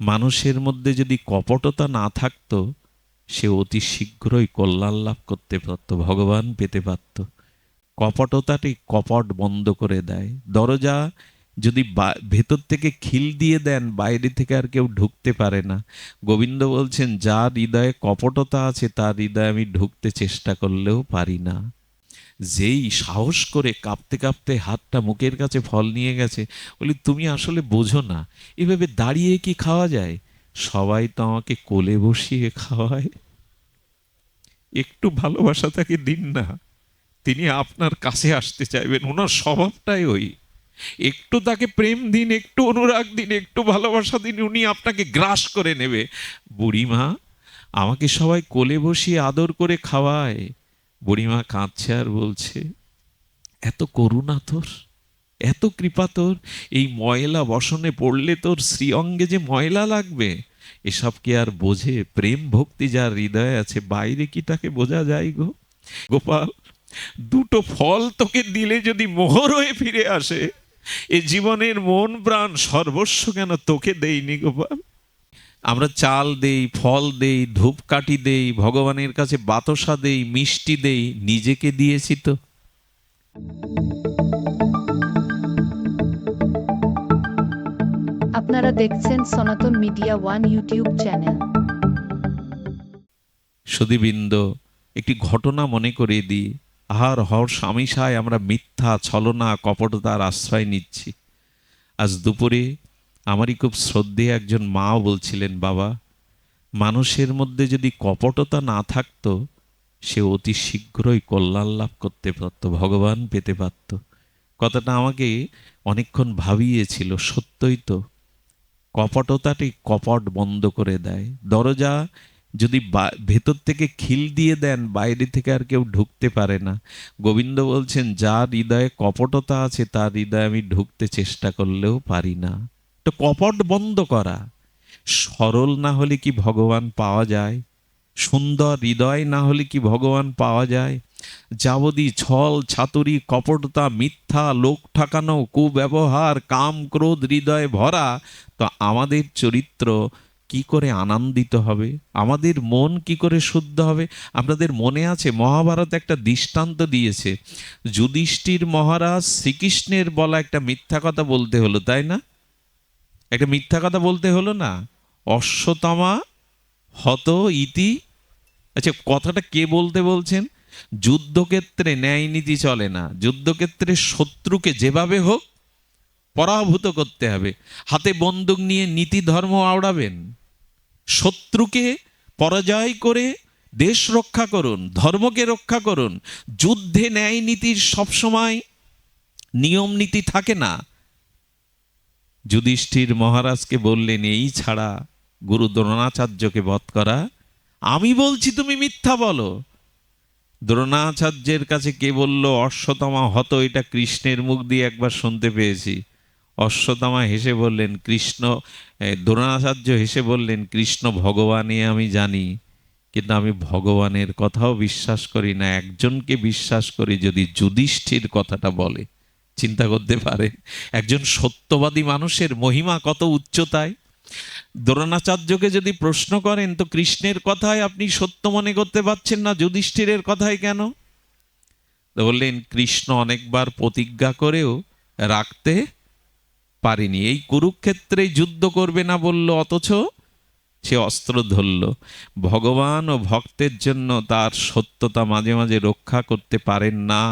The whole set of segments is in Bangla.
মানুষের মধ্যে যদি কপটতা না থাকতো, সে অতি শীঘ্রই কল্যাণ লাভ করতে পারত, ভগবান পেতে পারত। কপটতাটি কপট বন্ধ করে দেয়। দরজা যদি ভেতর থেকে খিল দিয়ে দেন, বাইরে থেকে আর কেউ ঢুকতে পারে না। গোবিন্দ বলছেন, যার হৃদয়ে কপটতা আছে, তার হৃদয়ে আমি ঢুকতে চেষ্টা করলেও পারি না। যেই সাহস করে কাঁপতে কাঁপতে হাতটা মুখের কাছে ফল নিয়ে গেছে, বলি, তুমি আসলে বোঝো না, এভাবে দাঁড়িয়ে কি খাওয়া যায়? সবাই তো আমাকে কোলে বসিয়ে খাওয়ায়। একটু ভালোবাসা তাকে দিন না, তিনি আপনার কাছে আসতে চাইবেন, ওনার স্বভাবটাই ওই। একটু তাকে প্রেম দিন, একটু অনুরাগ দিন, একটু ভালোবাসা দিন, উনি আপনাকে গ্রাস করে নেবে। বুড়িমা, আমাকে সবাই কোলে বসিয়ে আদর করে খাওয়ায় বুড়িমা কাঁদছে আর বলছে, এত করুণা তোর, এত কৃপা তোর, এই ময়লা বসনে পড়লে তোর শ্রীঅঙ্গে যে ময়লা লাগবে, এসব কি আর বোঝে? প্রেম ভক্তি যার হৃদয়ে আছে, বাইরে কি তাকে বোঝা যায় গো? গোপাল, দুটো ফল তোকে দিলে যদি মোহর হয়ে ফিরে আসে, এ জীবনের মন প্রাণ সর্বস্ব কেন তোকে দেইনি গোপাল? আমরা চাল দেই ফল দেই ধূপকাঠি দেই ভগবানের কাছে বাতসা দেই মিষ্টি দেই নিজেকে দিয়েছি তো। আপনারা দেখছেন Sanatan media one YouTube channel. সুদীবৃন্দ একটি ঘটনা মনে করে দিই। আহার হর স্বামীসায় আমরা মিথ্যা ছলনা কপটতার আশ্রয় নিচ্ছি। আজ দুপুরে আমারই খুব শ্রদ্ধে একজন মাও বলছিলেন, বাবা, মানুষের মধ্যে যদি কপটতা না থাকতো, সে অতি শীঘ্রই কল্যাণ লাভ করতে পারত, ভগবান পেতে পারত। কথাটা আমাকে অনেকক্ষণ ভাবিয়েছিল, সত্যই তো। কপটতাটি কপট বন্ধ করে দেয়। দরজা যদি ভেতর থেকে খিল দিয়ে দেন, বাইরে থেকে আর কেউ ঢুকতে পারে না। গোবিন্দ বলছেন, যার হৃদয়ে কপটতা আছে, তার হৃদয়ে আমি ঢুকতে চেষ্টা করলেও পারি না। তো কপট বন্ধ করা। সরল না হলে কি ভগবান পাওয়া যায়? সুন্দর হৃদয় না হলে কি ভগবান পাওয়া যায়? যাবদি ছল, ছাতুরি, কপটতা, মিথ্যা, লোক ঠাকানো, কুব্যবহার, কাম, ক্রোধ, হৃদয়ে ভরা, তো আমাদের চরিত্র কি করে আনন্দিত হবে? আমাদের মন কি করে শুদ্ধ হবে? আপনাদের মনে আছে, মহাভারত একটা দৃষ্টান্ত দিয়েছে। যুধিষ্ঠির মহারাজ শ্রীকৃষ্ণের বলা একটা মিথ্যা কথা বলতে হলো, তাই না? একটা মিথ্যা কথা বলতে হলো না। অশ্বতমা হত ইতি। আচ্ছা কথাটা কে বলতে বলছেন? যুদ্ধক্ষেত্রে ন্যায় নীতি চলে না। যুদ্ধক্ষেত্রে শত্রুকে যেভাবে হোক পরাভূত করতে হবে। হাতে বন্দুক নিয়ে নীতি ধর্ম আওড়াবেন। শত্রুকে পরাজয় করে দেশ রক্ষা করুন, ধর্মকে রক্ষা করুন। যুদ্ধে ন্যায় নীতির সবসময় নিয়ম নীতি থাকে না। যুধিষ্ঠির মহারাজকে বললেন, এই ছাড়া গুরু দ্রোণাচার্যকে বধ করা? আমি বলছি তুমি মিথ্যা বলো। দ্রোণাচার্যের কাছে কে বলল অশ্বতমা হত, এটা কৃষ্ণের মুখ দিয়ে একবার শুনতে পেয়েছি। অশ্বতমা হেসে বললেন, কৃষ্ণ দ্রোণাচার্য হেসে বললেন, কৃষ্ণ ভগবানে আমি জানি, কিন্তু আমি ভগবানের কথাও বিশ্বাস করি না। একজনকে বিশ্বাস করি যদি যুধিষ্ঠির কথাটা বলে। চিন্তা করতে পারে। একজন সত্যবাদী মানুষের মহিমা কত উচ্চতায়? দ্রোণাচার্যকে যদি প্রশ্ন করেন, তো কৃষ্ণের কথায় আপনি সত্য মনে করতে পারছেন না, যুধিষ্ঠিরের কথায় কেন? বললেন, কৃষ্ণ অনেকবার প্রতিজ্ঞা করেও রাখতে পারেনি। এই কুরুক্ষেত্রে যুদ্ধ করবে না বলল, অথচ সে অস্ত্র ধরল। ভগবান ও ভক্তের জন্য তার সত্যতা মাঝে মাঝে রক্ষা করতে পারেন না।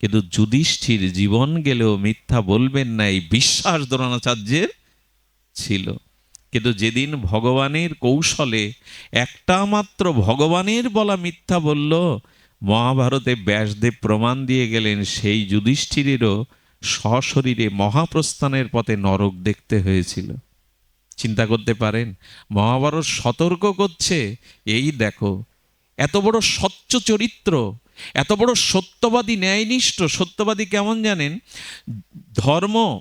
কিন্তু যুধিষ্ঠির জীবন গেলেও মিথ্যা বলবেন না, এই বিশ্বাস দ্রোণাচার্যের ছিল। কিন্তু যেদিন ভগবানের কৌশলে একটা মাত্র ভগবানের বলা মিথ্যা বলল, মহাভারতে ব্যাসদেব প্রমাণ দিয়ে গেলেন, সেই যুধিষ্ঠিরেরও সশরীরে মহাপ্রস্থানের পথে নরক দেখতে হয়েছিল। চিন্তা করতে পারেন, মহাভারত সতর্ক করছে, এই দেখো, এত বড় স্বচ্ছ চরিত্র এত বড় সত্যবাদী, ন্যায়নিষ্ঠ সত্যবাদী কেমন জানেন? ধর্ম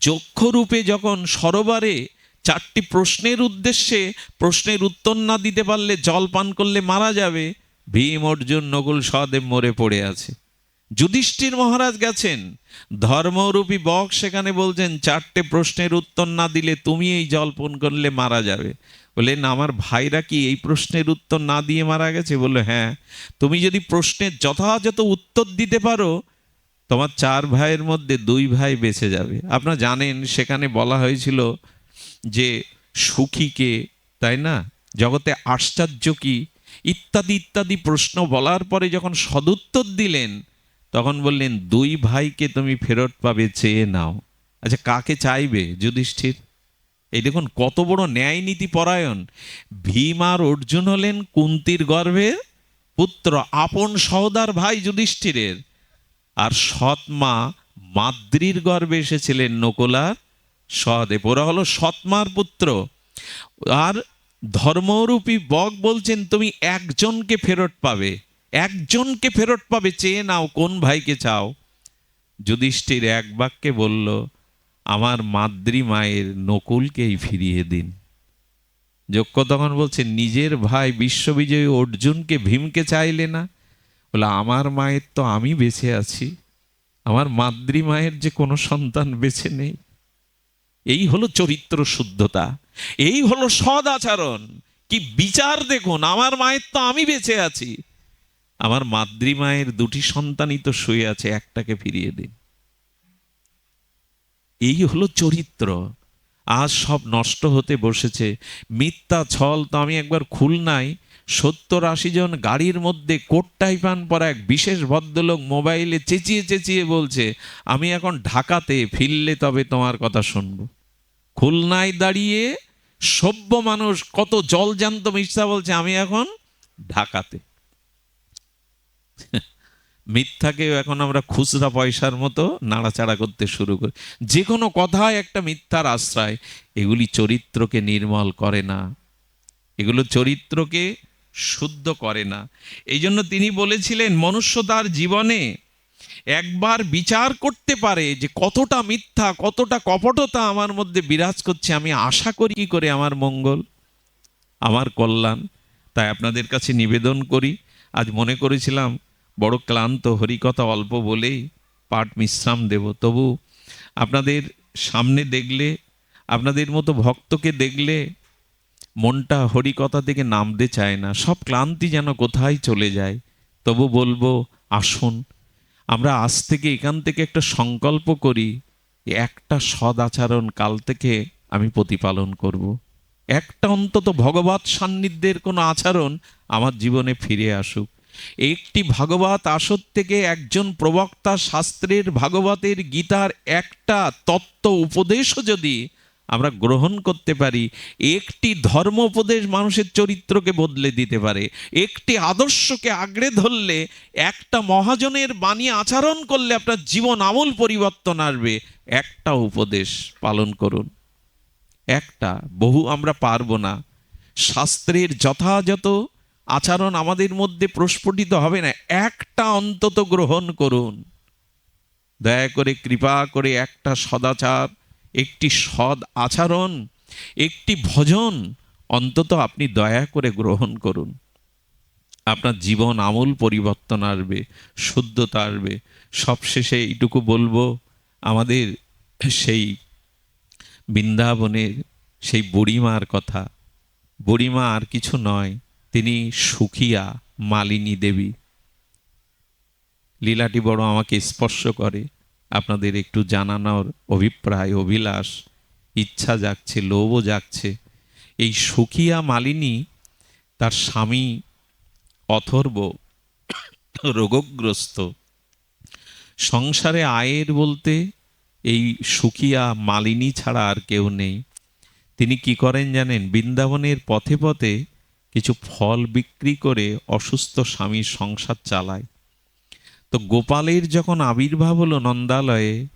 যক্ষরূপে যখন সরোবারে চারটি প্রশ্নের উদ্দেশ্যে প্রশ্নের উত্তর না দিতে পারলে জল পান করলে মারা যাবে, ভীম অর্জুন নকুল সহদেব মরে পড়ে আছে। যুধিষ্ঠির মহারাজ গেছেন, ধর্মরূপী বক সেখানে বলছেন, চারটে প্রশ্নের উত্তর না দিলে তুমি এই জল পান করলে মারা যাবে। বললেন, আমার ভাইরা কি এই প্রশ্নের উত্তর না দিয়ে মারা গেছে? বলল হ্যাঁ তুমি যদি প্রশ্নের যথাযথ উত্তর দিতে পারো, তোমার চার ভাইয়ের মধ্যে দুই ভাই বেঁচে যাবে। আপনারা জানেন, সেখানে বলা হয়েছিল যে সুখীকে তাই না? জগতে আশ্চর্য কি? ইত্যাদি ইত্যাদি প্রশ্ন বলার পরে যখন সদুত্তর দিলেন, তখন বললেন, দুই ভাইকে তুমি ফেরত পাবে, চেয়ে নাও। আচ্ছা কাকে চাইবে যুধিষ্ঠির? এই দেখুন, কত বড় ন্যায় নীতি পরায়ণ। ভীম আর অর্জুন হলেন কুন্তির গর্ভের পুত্র, আপন সহদার ভাই যুধিষ্ঠিরের। আর সৎ মা মাদ্রির গর্ভে এসেছিলেন নকুলার সহদেব ওরা হলো সৎমার পুত্র। আর ধর্মরূপী বক বলছেন, তুমি একজনকে ফেরত পাবে, একজনকে ফেরত পাবে, চেয়ে নাও কোন ভাইকে চাও। যুধিষ্ঠির এক বাক্যে বলল আমার মাদ্রি মায়ের নকুলকেই ফিরিয়ে দিন। যজ্ঞ তখন বলছে, নিজের ভাই বিশ্ববিজয়ী অর্জুনকে ভীমকে চাইলে না? বলে, আমার মায়ের তো আমি বেঁচে আছি। আমার মাদ্রি মায়ের যে কোনো সন্তান বেঁচে নেই। এই হলো চরিত্র শুদ্ধতা। এই হলো সদ আচরণ। কি বিচার দেখুন, আমার মায়ের তো আমি বেঁচে আছি। আমার মাদ্রি মায়ের দুটি সন্তানই তো শুয়ে আছে, একটাকে ফিরিয়ে দিন। এই হলো চরিত্র। আজ সব নষ্ট হতে বসেছে। মিথ্যা ছল তো আমি একবার খুলনায়। সত্তর আশি জন গাড়ির মধ্যে কোটটাই পান পরা এক বিশেষ ভদ্রলোক মোবাইলে চেঁচিয়ে চেঁচিয়ে বলছে, আমি এখন ঢাকাতে, ফিরলে তবে তোমার কথা শুনব। খুলনায় দাঁড়িয়ে সভ্য মানুষ কত জলজান্ত মিথ্যা বলছে, আমি এখন ঢাকাতে। মিথ্যাকেও এখন আমরা খুচরা পয়সার মতো নাড়াচাড়া করতে শুরু করি। যে কোনো কথায় একটা মিথ্যার আশ্রয়, এগুলি চরিত্রকে নির্মল করে না। এগুলো চরিত্রকে শুদ্ধ করে না। এই জন্য তিনি বলেছিলেন মনুষ্য তার জীবনে একবার বিচার করতে পারে যে কতটা মিথ্যা, কতটা কপটতা আমার মধ্যে বিরাজ করছে, আমি আশা করি কি করে আমার মঙ্গল, আমার কল্যাণ। তাই আপনাদের কাছে নিবেদন করি। আজ মনে করেছিলাম বড় ক্লান্ত, হরিকথা অল্প বলেই পাঠ বিশ্রাম দেব। তবু আপনাদের সামনে দেখলে, আপনাদের মতো ভক্তকে দেখলে মনটা হরিকথা থেকে নামতে চায় না। সব ক্লান্তি যেন কোথায় চলে যায়, তবু বলব, আসুন। আমরা আজ থেকে এখান থেকে একটা সংকল্প করি একটা সদ আচরণ কাল থেকে আমি প্রতিপালন করব। একটা অন্তত ভগবত সান্নিধ্যের কোনো আচরণ আমার জীবনে ফিরে আসুক। একটি ভাগবত আসর থেকে একজন প্রবক্তা শাস্ত্রের ভাগবতের গীতার একটা তত্ত্ব উপদেশও যদি আমরা গ্রহণ করতে পারি, একটি ধর্ম উপদেশ মানুষের চরিত্রকে বদলে দিতে পারে, একটি আদর্শকে আঁকড়ে ধরলে, একটা মহাজনের বাণী আচরণ করলে আপনার জীবন আমূল পরিবর্তন আসবে। একটা উপদেশ পালন করুন। একটা, বহু আমরা পারব না। শাস্ত্রের যথাযথ আচরণ আমাদের মধ্যে প্রস্ফুটিত হবে না। একটা অন্তত গ্রহণ করুন। দয়া করে কৃপা করে একটা সদাচার, একটি সদ আচরণ, একটি ভজন অন্তত আপনি দয়া করে গ্রহণ করুন। আপনার জীবন আমূল পরিবর্তন আসবে, শুদ্ধতা আসবে। সবশেষে এইটুকু বলব, আমাদের সেই বৃন্দাবনের সেই বুড়িমার কথা। বুড়িমা আর কিছু নয়। তিনি সুখিয়া মালিনী দেবী। লীলাটি বড় আমাকে স্পর্শ করে। আপনাদের একটু জানানোর অভিপ্রায়, অভিলাষ, ইচ্ছা জাগছে, লোভও জাগছে। এই সুখিয়া মালিনী তার স্বামী অথর্ব, রোগগ্রস্ত। সংসারে আয়ের বলতে এই সুখিয়া মালিনী ছাড়া আর কেউ নেই। তিনি কি করেন জানেন? বৃন্দাবনের পথে পথে কিছু ফল বিক্রি করে অসুস্থ স্বামীর সংসার চালায়। তো গোপালের যখন আবির্ভাব হলো নন্দালয়ে,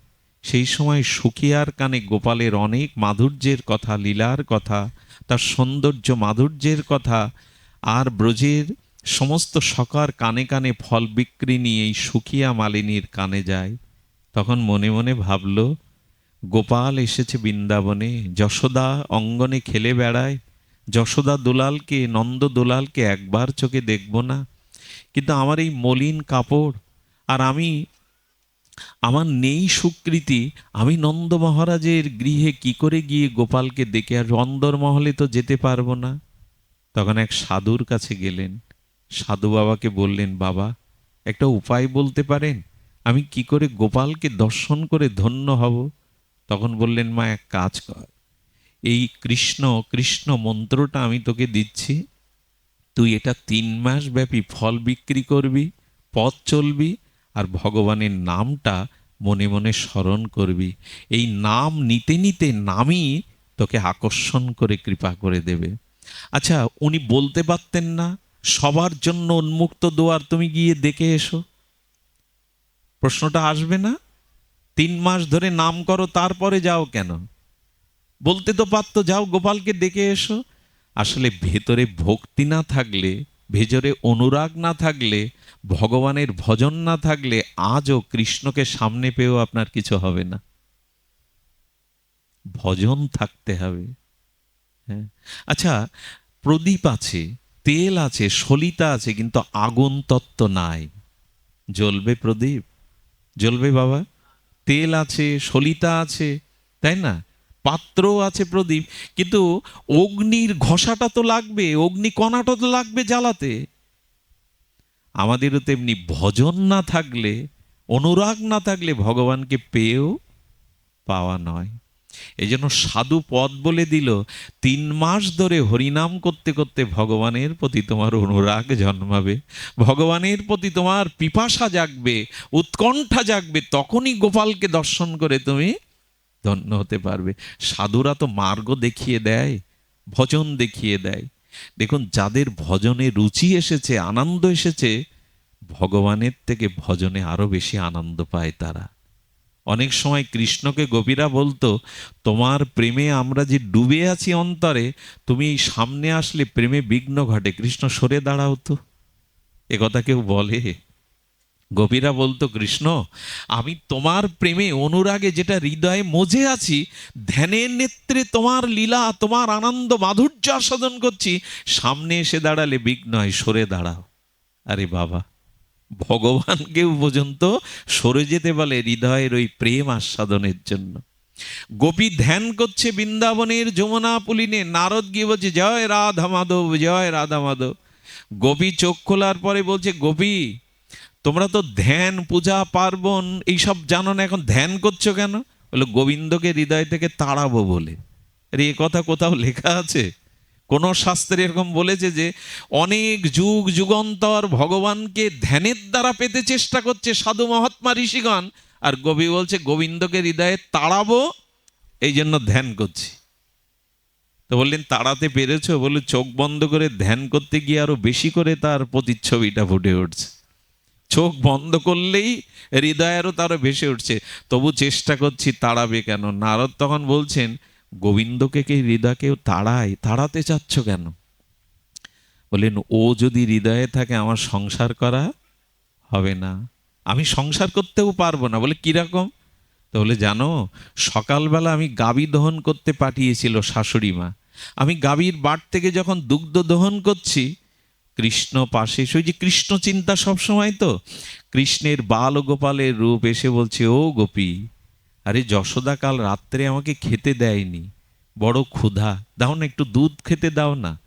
সেই সময় সুখিয়ার কানে গোপালের অনেক মাধুর্যের কথা, লীলার কথা, তার সৌন্দর্য মাধুর্যের কথা আর ব্রজের সমস্ত সকার কানে কানে ফল বিক্রি নিয়ে এই সুখিয়া মালিনীর কানে যায়। তখন মনে মনে ভাবল, গোপাল এসেছে বৃন্দাবনে, যশোদা অঙ্গনে খেলে বেড়ায়। যশোদা দুলালকে, নন্দ দুলালকে একবার চোখে দেখব না। কিন্তু আমার এই মলিন কাপড়, আর আমি, আমার নেই স্বীকৃতি আমি নন্দ মহারাজের গৃহে কি করে গিয়ে গোপালকে দেখে আর অন্দরমহলে তো যেতে পারব না? তখন এক সাধুর কাছে গেলেন। সাধু বাবাকে বললেন, বাবা, একটা উপায় বলতে পারেন? আমি কি করে গোপালকে দর্শন করে ধন্য হব? তখন বললেন, মা, এক কাজ কর। এই কৃষ্ণ কৃষ্ণ মন্ত্রটা আমি তোকে দিচ্ছি। তুই এটা তিন মাস ব্যাপী ফল বিক্রি করবি, পথ চলবি আর ভগবানের নামটা মনে মনে স্মরণ করবি। এই নাম নিতে নিতে নামই তোকে আকর্ষণ করে, কৃপা করে দেবে। আচ্ছা উনি বলতে পারতেন না, সবার জন্য উন্মুক্ত দোয়ার তুমি গিয়ে দেখে এসো। প্রশ্নটা আসবে না? তিন মাস ধরে নাম করো, তারপরে যাও কেন? বলতে তো পারতো, যাও গোপালকে ডেকে এসো। আসলে ভেতরে ভক্তি না থাকলে ভেতরে অনুরাগ না থাকলে, ভগবানের ভজন না থাকলে আজও কৃষ্ণকে সামনে পেয়েও আপনার কিছু হবে না। ভজন থাকতে হবে। হ্যাঁ। আচ্ছা প্রদীপ আছে, তেল আছে, সলিতা আছে, কিন্তু আগুন তত্ত্ব নাই। জ্বলবে প্রদীপ? জ্বলবে বাবা। তেল আছে, সলিতা আছে, তাই না? পাত্র আছে প্রদীপ, কিন্তু অগ্নির ঘষাটা তো লাগবে, অগ্নি কণাটা তো লাগবে জ্বালাতে। আমাদেরও তেমনি ভজন না থাকলে, অনুরাগ না থাকলে ভগবানকে পেয়েও পাওয়া নয়। এই জন্য সাধু পদ বলে দিল, তিন মাস ধরে হরিনাম করতে করতে ভগবানের প্রতি তোমার অনুরাগ জন্মাবে, ভগবানের প্রতি তোমার পিপাসা জাগবে, উৎকণ্ঠা জাগবে, তখনই গোপালকে দর্শন করে তুমি ধন্য হতে পারবে। সাধুরা তো মার্গ দেখিয়ে দেয়, ভজন দেখিয়ে দেয়। দেখুন, যাদের ভজনে রুচি এসেছে, আনন্দ এসেছে, ভগবানের থেকে ভজনে আরও বেশি আনন্দ পায় তারা। অনেক সময় কৃষ্ণকে গোপীরা বলতো, তোমার প্রেমে আমরা যে ডুবে আছি অন্তরে, তুমি এই সামনে আসলে প্রেমে বিঘ্ন ঘটে। কৃষ্ণ সরে দাঁড়াও তো। এ কথা কেউ বলে? গোপীরা বলতো, কৃষ্ণ, আমি তোমার প্রেমে অনুরাগে যেটা হৃদয়ে মজে আছি, ধ্যানের নেত্রে তোমার লীলা, তোমার আনন্দ মাধুর্য আস্বাদন করছি, সামনে এসে দাঁড়ালে বিঘ্ন হয় সরে দাঁড়াও। আরে বাবা ভগবানকেও পর্যন্ত সরে যেতে বলে হৃদয়ের ওই প্রেম আস্বাদনের জন্য। গোপী ধ্যান করছে বৃন্দাবনের যমুনা পুলিনে, নারদ গিয়ে বলছে, জয় রাধা মাধব, জয় রাধা মাধব। গোপী চোখ খোলার পরে বলছে, গোপী তোমরা তো ধ্যান, পূজা, পার্বণ এইসব জানো না, এখন ধ্যান করছ কেন? বলে, গোবিন্দকে হৃদয় থেকে তাড়াবো বলে। আরে, এ কথা কোথাও লেখা আছে? কোন শাস্ত্রে এরকম বলেছে যে, অনেক যুগ, যুগান্তর ভগবানকে ধ্যানের দ্বারা পেতে চেষ্টা করছে সাধু মহাত্মা ঋষিগণ। আর কবি বলছে, গোবিন্দকে হৃদয়ে তাড়াবো এই জন্য ধ্যান করছি। তো বললেন, তাড়াতে পেরেছ? বলে, চোখ বন্ধ করে ধ্যান করতে গিয়ে আরও বেশি করে তার প্রতিচ্ছবিটা ফুটে উঠছে। চোখ বন্ধ করলেই হৃদয় আরও তারও ভেসে উঠছে। তবু চেষ্টা করছি তাড়াবে কেন? নারদ তখন বলছেন, গোবিন্দকে কি হৃদয়কেও তাড়ায়? তাড়াতে চাচ্ছ কেন? বললেন, ও যদি হৃদয়ে থাকে আমার সংসার করা হবে না। আমি সংসার করতেও পারব না। বলে কীরকম তো বলে, জানো, সকালবেলা আমি গাবি দহন করতে পাঠিয়েছিল শাশুড়ি মা। আমি গাভীর বাট থেকে যখন দুগ্ধ দহন করছি কৃষ্ণ পাশে। এসে ওই যে কৃষ্ণ চিন্তা সবসময় তো। কৃষ্ণের বাল গোপালের রূপ এসে বলছে, ও গোপী, আরে যশোদা কাল রাত্রে আমাকে খেতে দেয়নি। বড় ক্ষুধা। দাও না একটু দুধ খেতে দাও না।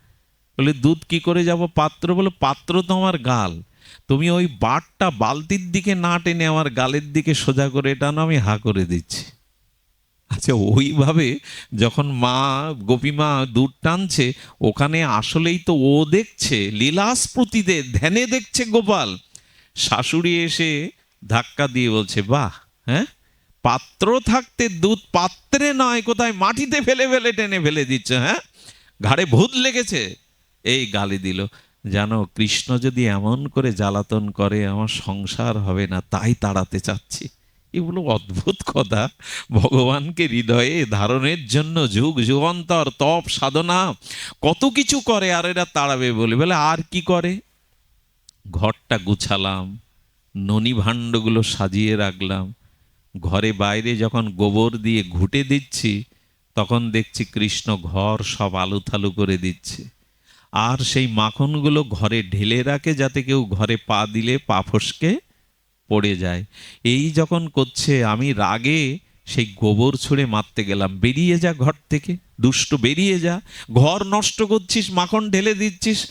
বলে, দুধ কি করে যাব পাত্র? বলে, পাত্র তো আমার গাল। তুমি ওই বাটটা বালতির দিকে না টেনে আমার গালের দিকে সোজা করে টানো আমি হা করে দিচ্ছি। আচ্ছা ওইভাবে যখন মা গোপীমা দুধ টানছে, ওখানে আসলেই তো ও দেখছে লীলাস্ফুতিতে ধ্যানে দেখছে গোপাল। শাশুড়ি এসে ধাক্কা দিয়ে বলছে, বাহ হ্যাঁ? পাত্র থাকতে দুধ পাত্রে নয়, কোথায় মাটিতে ফেলে ফেলে টেনে ফেলে দিচ্ছে হ্যাঁ? ঘাড়ে ভূত লেগেছে। এই গালি দিল, জানো, কৃষ্ণ যদি এমন করে জ্বালাতন করে, আমার সংসার হবে না, তাই তাড়াতে চাচ্ছি। এগুলো অদ্ভুত কথা। ভগবানকে হৃদয়ে ধারণের জন্য যুগ যুগান্তর, তপ, সাধনা, কত কিছু করে আর এরা তাড়াবে বলে। বলে, আর কি করে? ঘরটা গুছালাম, ননি ভাণ্ডগুলো সাজিয়ে রাখলাম। ঘরে বাইরে যখন গোবর দিয়ে ঘুটে দিচ্ছি, তখন দেখছি কৃষ্ণ ঘর সব আলুথালু করে দিচ্ছে। আর সেই মাখনগুলো ঘরে ঢেলে রাখে যাতে কেউ ঘরে পা দিলে পা ফসকে। পড়ে যায়। এই যখন করছে, আমি রাগে সেই গোবর ছুঁড়ে মারতে গেলাম। বেরিয়ে যা ঘর থেকে, দুষ্ট, বেরিয়ে যা। ঘর নষ্ট করছিস, মাখন ঢেলে দিচ্ছিস।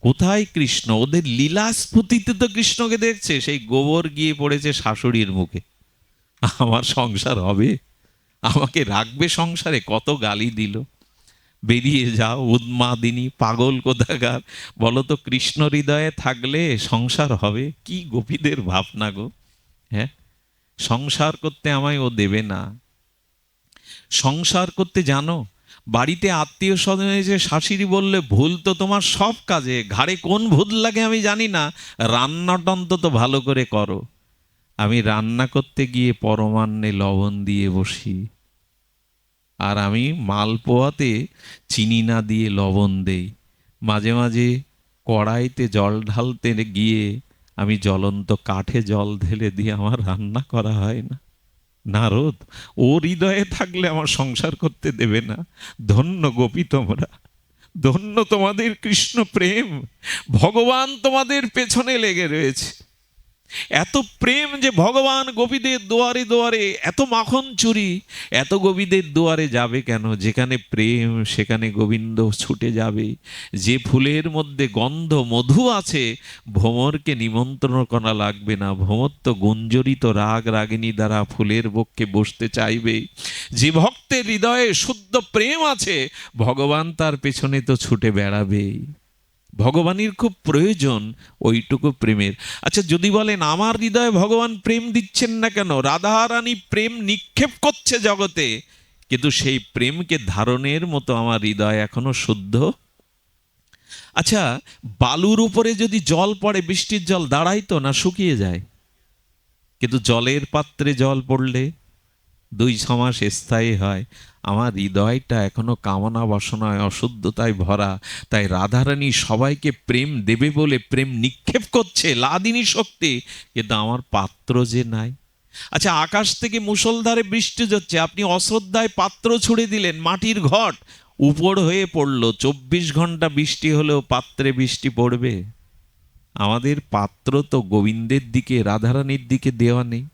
কোথায় কৃষ্ণ? ওদের লীলা স্ফুতিতে তো কৃষ্ণকে দেখছে। সেই গোবর গিয়ে পড়েছে শাশুড়ির মুখে। আমার সংসার হবে? আমাকে রাখবে সংসারে? কত গালি দিল? বেরিয়ে যাও, উন্মাদিনী, পাগল কোথাকার। বলো তো কৃষ্ণ হৃদয়ে থাকলে সংসার হবে। কি গোপীদের ভাবনা গো হ্যাঁ? সংসার করতে আমায় ও দেবে না। সংসার করতে জানো, বাড়িতে আত্মীয় স্বজন এসে শাশুড়ি বললে, ভুল তো তোমার সব কাজে, ঘাড়ে কোন ভুল লাগে আমি জানি না, রান্নাটা অন্তত ভালো করে করো। আমি রান্না করতে গিয়ে পরমান্নে লবণ দিয়ে বসি। আর আমি মালপোয়াতে চিনি না দিয়ে লবণ দেই। মাঝে মাঝে কড়াইতে জল ঢালতে গিয়ে আমি জ্বলন্ত কাঠে জল ঢেলে দিয়ে আমার রান্না করা হয় না। নারদ, ও হৃদয়ে থাকলে আমার সংসার করতে দেবে না। ধন্য গোপী তোমরা। ধন্য তোমাদের কৃষ্ণ প্রেম। ভগবান তোমাদের পেছনে লেগে রয়েছে। এত প্রেম যে ভগবান গোপীদের দুয়ারে দুয়ারে, এত মাখন চুরি, এত গোপীদের দুয়ারে যাবে কেন? যেখানে প্রেম, সেখানে গোবিন্দ ছুটে যাবে। যে ফুলের মধ্যে গন্ধ, মধু আছে, ভ্রমরকে নিমন্ত্রণ করা লাগবে না। ভ্রমর তো গুঞ্জরিত রাগ রাগিনী দ্বারা ফুলের বক্ষে বসতে চাইবে। যে ভক্তের হৃদয়ে শুদ্ধ প্রেম আছে, ভগবান তার পেছনে তো ছুটে বেড়াবেই। ভগবানের খুব প্রয়োজন ওইটুকু প্রেমের। আচ্ছা যদি বলেন, আমার হৃদয়ে ভগবান প্রেম দিচ্ছেন না কেন? রাধারানী প্রেম নিক্ষেপ করছে জগতে, কিন্তু সেই প্রেমকে ধারণের মতো আমার হৃদয় এখনও শুদ্ধ? আচ্ছা বালুর উপরে যদি জল পড়ে, বৃষ্টির জল দাঁড়াই তো না, শুকিয়ে যায়। কিন্তু জলের পাত্রে জল পড়লে দুই ছমাস স্থায়ী হয়। আমার হৃদয়টা এখনও কামনা বাসনায় অশুদ্ধতায় ভরা। তাই রাধারানী সবাইকে প্রেম দেবে বলে প্রেম নিক্ষেপ করছে লাদিনী শক্তি। কিন্তু আমার পাত্র যে নাই। আচ্ছা আকাশ থেকে মুষলধারে বৃষ্টি যাচ্ছে আপনি অশ্রদ্ধায় পাত্র ছুড়ে দিলেন মাটির ঘট। উপর হয়ে পড়ল। চব্বিশ ঘণ্টা বৃষ্টি হলেও পাত্রে বৃষ্টি পড়বে। আমাদের পাত্র তো গোবিন্দের দিকে, রাধারানীর দিকে দেওয়া নেই।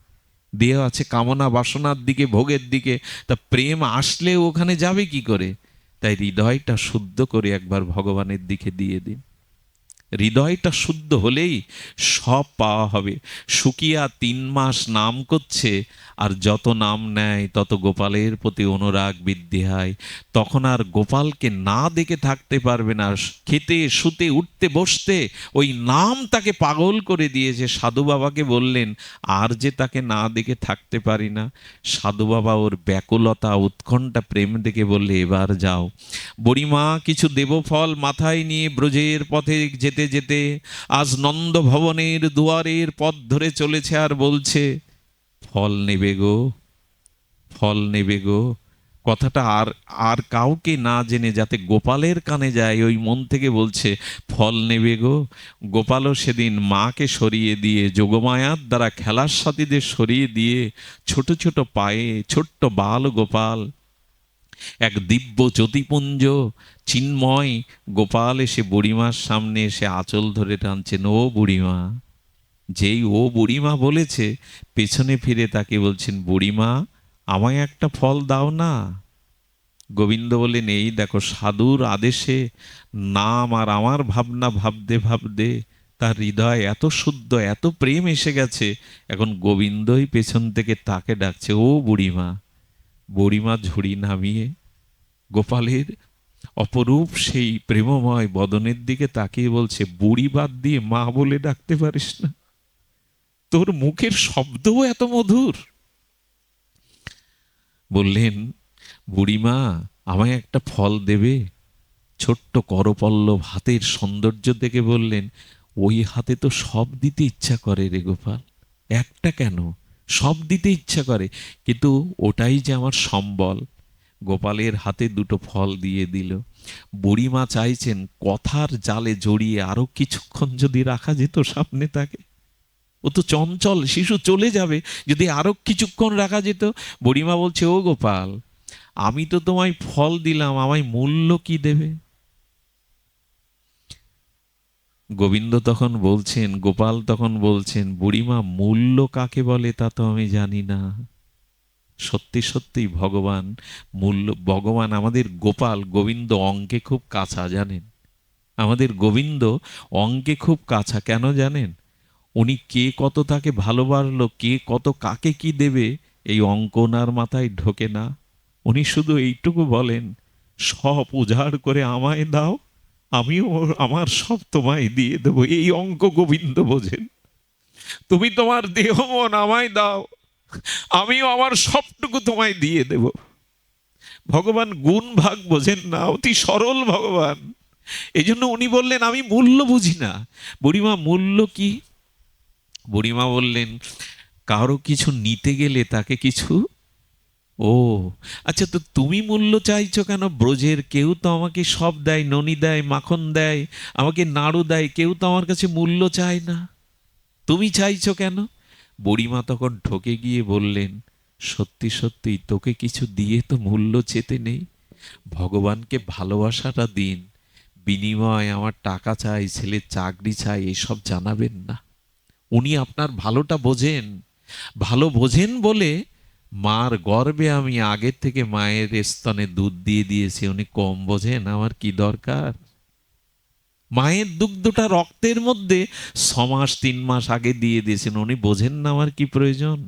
দেওয়া আছে কামনা বাসনার দিকে, ভোগের দিকে, তা প্রেম আসলে ওখানে যাবে কি করে? তাই হৃদয়টা শুদ্ধ করে একবার ভগবানের দিকে দিয়ে দিন। হৃদয়টা শুদ্ধ হলেই সব পাওয়া হবে। সুকিয়া তিন মাস নাম করছে আর যত নাম নেয়, তত গোপালের প্রতি অনুরাগ বৃদ্ধি হয়। তখন আর গোপালকে না দেখে থাকতে পারবে না। খেতে, শুতে, উঠতে, বসতে ওই নাম তাকে পাগল করে দিয়েছে। সাধু বাবাকে বললেন, আর যে তাকে না দেখে থাকতে পারি না। সাধু বাবা ওর ব্যাকুলতা, উৎকণ্ঠা, প্রেম দেখে বললে, এবার যাও। বড়িমা, কিছু দেবফল মাথায় নিয়ে ব্রজের পথে যেতে যেতে। আজ নন্দ ভবনের দুয়ারের পথ ধরে চলেছে আর বলছে ফল নেবে গো, ফল নেবে গো। কথাটা আর আর কাউকে না জেনে যাতে গোপালের কানে যায়, ওই মন থেকে বলছে, ফল নেবে গো। গোপালও সেদিন মাকে সরিয়ে দিয়ে, যোগমায়ার দ্বারা খেলার সাথীদের সরিয়ে দিয়ে, ছোট ছোট পায়ে ছোট্ট বাল গোপাল, এক দিব্য জ্যোতিপুঞ্জ, চিন্ময় গোপাল এসে বুড়িমার সামনে এসে আঁচল ধরে টানছেন ও বুড়িমা যেই ও বুড়িমা বলেছে, পেছনে ফিরে তাকে বলছেন, বুড়িমা, আমায় একটা ফল দাও না। গোবিন্দ বলেন এই দেখো, সাধুর আদেশে নাম আর আমার ভাবনা ভাবতে ভাবতে তার হৃদয় এত শুদ্ধ, এত প্রেম এসে গেছে, এখন গোবিন্দই পেছন থেকে তাকে ডাকছে, ও বুড়িমা বুড়িমা ঝুড়ি নামিয়ে গোপালের অপরূপ সেই প্রেমময় বদনের দিকে তাকিয়ে বলছে, বুড়ি বাদ দিয়ে মা বলে ডাকতে পারিস না তোর মুখের শব্দও এত মধুর। বললেন, বুড়িমা, আমায় একটা ফল দেবে। ছোট্ট করপল্লব হাতের সৌন্দর্য দেখে বললেন, ওই হাতে তো সব দিতে ইচ্ছা করে রে গোপাল। একটা কেন? সব দিতে ইচ্ছা করে, কিন্তু ওটাই যে আমার সম্বল। গোপালের হাতে দুটো ফল দিয়ে দিল। বুড়িমা চাইছেন কথার জালে জড়িয়ে আরও কিছুক্ষণ যদি রাখা যেত সামনে তাকে। ও তো চঞ্চল, শিশু চলে যাবে, যদি আরও কিছুক্ষণ রাখা যেত। বুড়িমা বলছে, ও গোপাল, আমি তো তোমায় ফল দিলাম, আমায় মূল্য কি দেবে? গোবিন্দ তখন বলছেন, গোপাল তখন বলছেন, বুড়িমা, মূল্য কাকে বলে তা তো আমি জানি না। সত্যি সত্যি ভগবান, মূল্য, ভগবান আমাদের গোপাল, গোবিন্দ অঙ্কে খুব কাঁচা, জানেন? আমাদের গোবিন্দ অঙ্কে খুব কাঁচা, কেন জানেন? উনি কে কত তাকে ভালোবাসলো, কে কত কাকে কি দেবে, এই অঙ্কনার মাথায় ঢোকে না। উনি শুধু এইটুকু বলেন, সব উজাড় করে আমায় দাও, আমিও আমার সব তোমায় দিয়ে দেবো, এই অঙ্ক গোবিন্দ বোঝেন। তুমি তোমার দেহ মন আমায় দাও, আমিও আমার সবটুকু তোমায় দিয়ে দেব। ভগবান গুণ ভাগ বোঝেন না, অতি সরল ভগবান। এই জন্য উনি বললেন, আমি মূল্য বুঝি না। বুড়িমা, মূল্য কি? বুড়িমা বললেন, কারও কিছু নিতে গেলে তাকে কিছু ও আচ্ছা তো তুমি মূল্য চাইছো কেন? ব্রজের কেউ তো আমাকে সব দেয়, ননি দেয়, মাখন দেয়, আমাকে নাড়ু দেয়, কেউ তো আমার কাছে মূল্য চায় না। তুমি চাইছো কেন? বুড়িমা তখন ঠকে গিয়ে বললেন, সত্যি সত্যি, তোকে কিছু দিয়ে তো মূল্য চেতে নেই। ভগবানকে ভালোবাসাটা দিন। বিনিময় আমার টাকা চাই, ছেলের চাকরি চাই, এসব জানাবেন না। উনি আপনার ভালোটা বোঝেন। ভালো বোঝেন বলে মার গর্বে আমি আগের থেকে মায়ের স্তনে দুধ দিয়ে দিয়েছি। উনি কম বোঝেন, আমার কি দরকার? মায়ের দুগ্ধটা রক্তের মধ্যে ছ মাস তিন মাস আগে দিয়ে দিয়েছেন। উনি বোঝেন না আমার কি প্রয়োজন।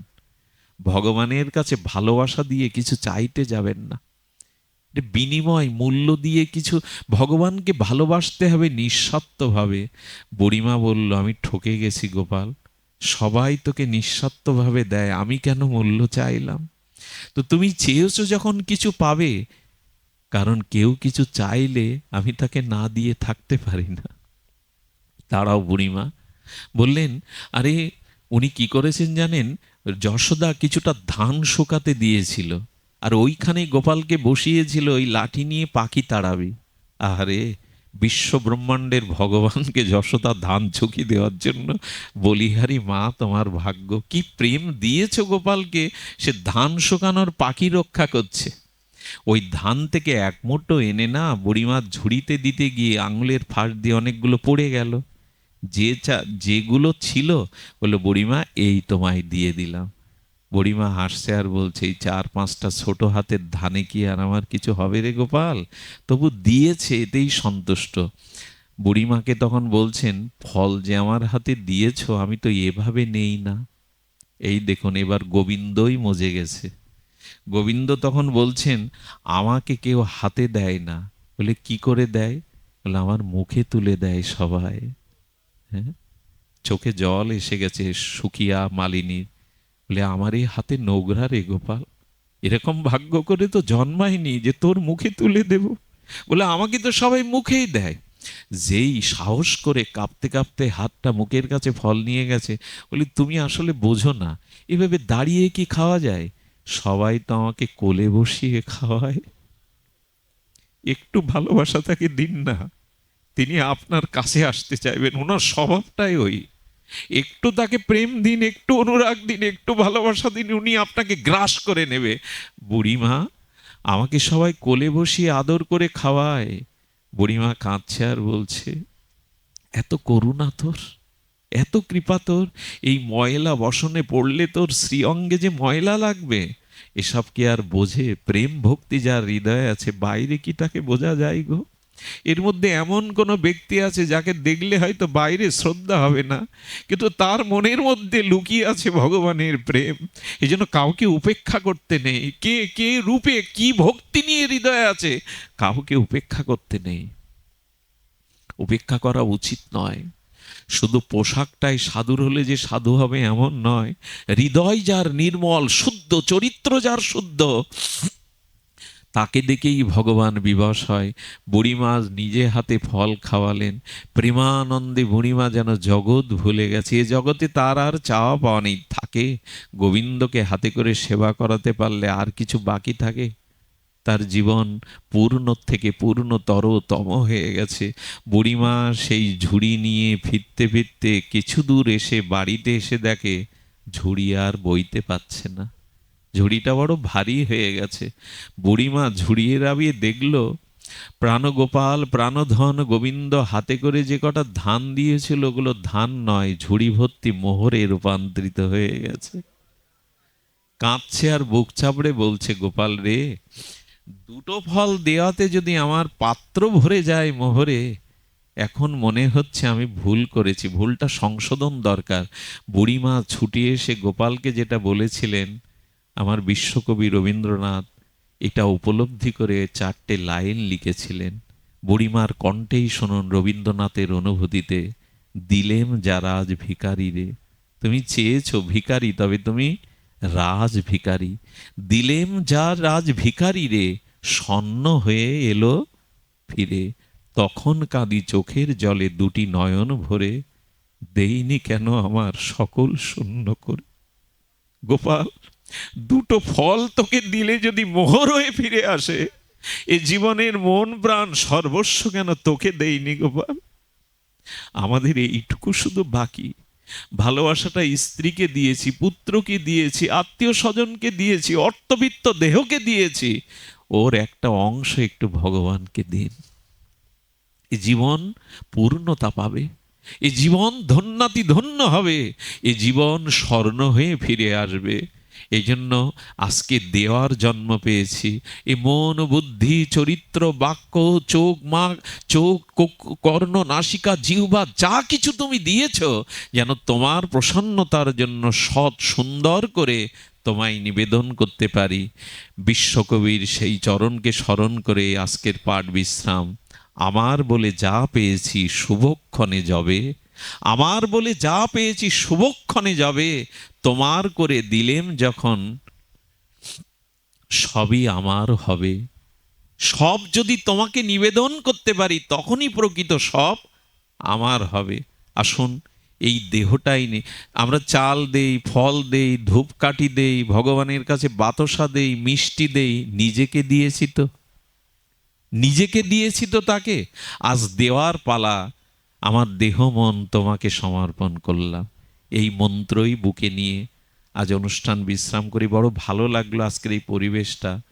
ভগবানের কাছে ভালোবাসা দিয়ে কিছু চাইতে যাবেন না। বিনিময় মূল্য দিয়ে কিছু ভগবানকে ভালোবাসতে হবে নিঃস্বার্থভাবে বুড়িমা বলল, আমি ঠকে গেছি গোপাল। সবাই তোকে নিঃস্বার্থভাবে দেয়। আমি কেন মূল্য চাইলাম? তো তুমি চেয়েছো যখন কিছু পাবে, কারণ কেউ কিছু চাইলে আমি তাকে না দিয়ে থাকতে পারি না। তারাও বুড়িমা, বললেন, আরে, উনি কি করেছেন জানেন? যশোদা কিছুটা ধান শুকাতে দিয়েছিল। আর ওইখানে গোপালকে বসিয়েছিল ওই লাঠি নিয়ে পাখি তাড়াবে। আরে বিশ্ব ব্রহ্মাণ্ডের ভগবানকে যশোদা ধান চুকি দেওয়ার জন্য বলিহারি মা, তোমার ভাগ্য, কি প্রেম দিয়েছ গোপালকে? সে ধান শুকানোর পাখি রক্ষা করছে। ওই ধান থেকে এক মুঠো এনে না বুড়িমা ঝুড়িতে দিতে গিয়ে আঙুলের ফাঁস দিয়ে অনেকগুলো পড়ে গেল। যে চা, যেগুলো ছিল বলল বুড়িমা, এই তোমায় দিয়ে দিলাম। বুড়িমা হাসছে আর বলছে, এই চার পাঁচটা ছোট হাতের ধানে কি আর আমার কিছু হবে রে গোপাল? তবু দিয়েছে, এতেই সন্তুষ্ট। বুড়িমাকে তখন বলছেন, ফল যে আমার হাতে দিয়েছ, আমি তো এভাবে নেই না। এই দেখুন, এবার গোবিন্দই মজে গেছে। গোবিন্দ তখন বলছেন, আমাকে কেউ হাতে দেয় না। বলে, কি করে দেয়? বলে, আমার মুখে তুলে দেয় সবাই। হ্যাঁ? চোখে জল এসে গেছে সুকিয়া মালিনীর। বলে আমার এই হাতে নোংরা রে গোপাল। এরকম ভাগ্য করে তো জন্মায়নি যে তোর মুখে তুলে দেব। বলে, আমাকে তো সবাই মুখেই দেয়। যেই সাহস করে কাঁপতে কাঁপতে হাতটা মুখের কাছে ফল নিয়ে গেছে, বলি, তুমি আসলে বোঝো না, এভাবে দাঁড়িয়ে কি খাওয়া যায়? সবাই তো আমাকে কোলে বসিয়ে খাওয়ায়। একটু ভালোবাসা তাকে দিন না, তিনি আপনার কাছে আসতে চাইবেন, ওনার স্বভাবটাই ওই। একটু তাকে প্রেম দিন, একটু অনুরাগ দিন, একটু ভালোবাসা দিন, উনি আপনাকে গ্রাস করে নেবে। বুড়িমা, আমাকে সবাই কোলে বসিয়ে আদর করে খাওয়ায়। বুড়িমা কাঁদছে আর বলছে, এত করুণা তোর, এত কৃপা তোর, এই ময়লা বসনে পড়লে তোর শ্রীঅঙ্গে যে ময়লা লাগবে। এসব কি আর বোঝে? প্রেম ভক্তি যার হৃদয়ে আছে, বাইরে কি তাকে বোঝা যায় গো? এর মধ্যে এমন কোনো ব্যক্তি আছে যাকে দেখলে হয়তো বাইরে শ্রদ্ধা হবে না, কিন্তু তার মনের মধ্যে লুকিয়ে আছে ভগবানের প্রেম। এই জন্য কাউকে উপেক্ষা করতে নেই। কে কে রূপে কি ভক্তি নিয়ে হৃদয়ে আছে, কাউকে উপেক্ষা করতে নেই। উপেক্ষা করা উচিত নয়। শুধু পোশাকটাই সাধুর হলে যে সাধু হবে এমন নয়। হৃদয় যার নির্মল, শুদ্ধ, চরিত্র যার শুদ্ধ তাকে দেখেই ভগবান বিবশ হয়। বুড়িমা নিজে হাতে ফল খাওয়ালেন। প্রেমানন্দে বুড়িমা যেন জগৎ ভুলে গেছে। এ জগতে তার আর চাওয়া পাওয়া নেই। থাকে, গোবিন্দকে হাতে করে সেবা করাতে পারলে আর কিছু বাকি থাকে? তার জীবন পূর্ণ থেকে পূর্ণতর, তম হয়ে গেছে। বুড়িমা সেই ঝুড়ি নিয়ে ফিরতে ফিরতে কিছু দূর এসে বাড়িতে এসে দেখে, ঝুড়ি আর বইতে পাচ্ছে না। ঝুড়িটা বড় ভারী হয়ে গেছে। বুড়িমা ঝুড়িয়ে রাবিয়ে দেখল, প্রাণগোপাল, প্রাণধন গোবিন্দ হাতে করে যে কটা ধান দিয়েছিল, ওগুলো ধান নয়, ঝুড়ি ভর্তি মোহরে রূপান্তরিত হয়ে গেছে। কাঁদছে আর বুক চাপড়ে বলছে, গোপাল রে, দুটো ফল দেওয়াতে যদি আমার পাত্র ভরে যায় মোহরে, এখন মনে হচ্ছে আমি ভুল করেছি, ভুলটা সংশোধন দরকার। বুড়িমা ছুটি এসে গোপালকে যেটা বলেছিলেন আমার বিশ্বকবি রবীন্দ্রনাথ এটা উপলব্ধি করে চারটে লাইন লিখেছিলেন। বুড়িমার কণ্ঠেই শুনুন রবীন্দ্রনাথের অনুভূতিতে, দিলেম যা রাজ ভিকারি রে। তুমি চেয়েছো ভিকারি, তবে তুমি রাজ ভিকারি। দিলেম যা রাজ ভিকারি রে স্বর্ণ হয়ে এলো ফিরে। তখন কাঁদি চোখের জলে দুটি নয়ন ভরে। দেইনি কেন আমার সকল শূন্য করে? গোপাল দুটো ফল তোকে দিলে যদি মোহর হয়ে ফিরে আসে, এ জীবনের মন প্রাণ সর্বস্ব কেন তোকে দেয়নি গোপাল আমাদের এইটুকু শুধু বাকি। ভালোবাসাটা স্ত্রীকে দিয়েছি, পুত্রকে দিয়েছি আত্মীয় স্বজনকে দিয়েছি, অর্থবিত্ত দেহকে দিয়েছি। ওর একটা অংশ একটু ভগবানকে দিন। এ জীবন পূর্ণতা পাবে। এ জীবন ধন্যাতি ধন্য হবে। এ জীবন স্বর্ণ হয়ে ফিরে আসবে। এই জন্য আজকে দেওয়ার জন্ম পেয়েছি। এ মন, বুদ্ধি, চরিত্র, বাক্য, চোখ মা চোখ কর্ণ, নাসিকা, জিহ্বা, যা কিছু তুমি দিয়েছ, যেন তোমার প্রসন্নতার জন্য সৎ, সুন্দর করে তোমায় নিবেদন করতে পারি। বিশ্বকবির সেই চরণকে স্মরণ করে আজকের পাঠ বিশ্রাম। আমার বলে যা পেয়েছি, শুভক্ষণে যাবে আমার বলে যা পেয়েছি শুভক্ষণে যাবে, তোমার করে দিলেম যখন সবই আমার হবে। সব যদি তোমাকে নিবেদন করতে পারি, তখনই প্রকৃত সব আমার হবে। আসুন, এই দেহটাই নেই আমরা চাল দেই, ফল দেই, ধূপকাঠি দেই, ভগবানের কাছে বাতসা দেই, মিষ্টি দেই। নিজেকে দিয়েছি তো। নিজেকে দিয়েছি তো তাকে। আজ দেওয়ার পালা আমার দেহ মন তোমাকে সমর্পণ করলাম। এই মন্ত্রই বুকে নিয়ে আজ অনুষ্ঠান বিশ্রাম করি। বড় ভালো লাগল আজকের এই পরিবেশটা।